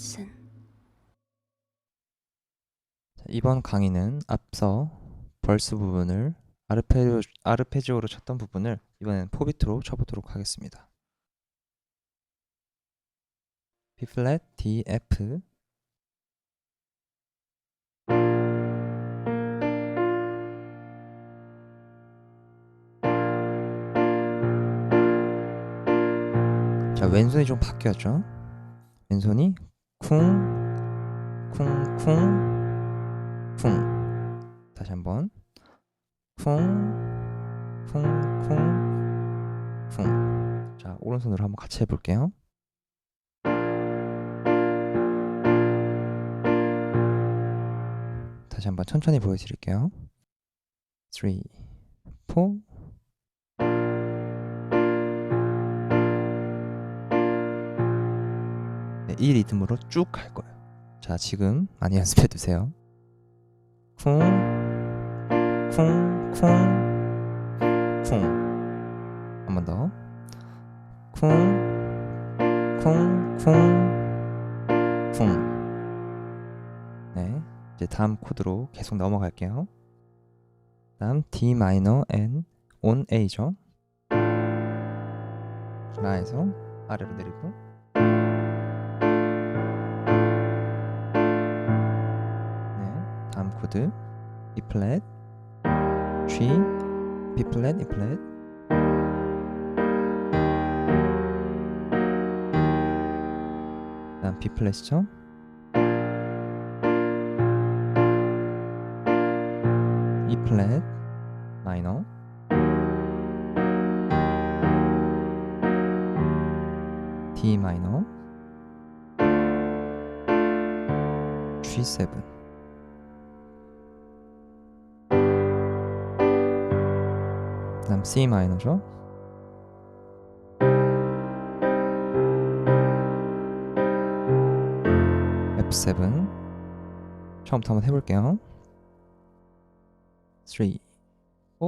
자, 이번 강의는 앞서 벌스 부분을 아르페지오, 아르페지오로 쳤던 부분을 이번엔 포비트로 쳐보도록 하겠습니다. B 플랫, D, F 자 왼손이 좀 바뀌었죠? 왼손이 쿵, 쿵, 쿵, 쿵 다시 한번 쿵, 쿵, 쿵, 쿵. 자, 오른손으로 한번 같이 해볼게요. 다시 한번 천천히 보여드릴게요. 3, 4. 이 리듬으로 쭉 갈 거예요. 자, 지금 많이 연습해 두세요. 쿵, 쿵, 쿵, 쿵. 한 번 더. 쿵, 쿵, 쿵, 쿵. 네. 이제 다음 코드로 계속 넘어갈게요. 다음 D 마이너 N 온 A죠. 라에서 아래로 내리고 다음 코드 E 플랫 G B 플랫 E 플랫 다음 B 플랫이죠. E 플랫 마이너. D 마이너. G7 다음 C 마이너죠. F7 처음부터 한번 해볼게요. 3, 4,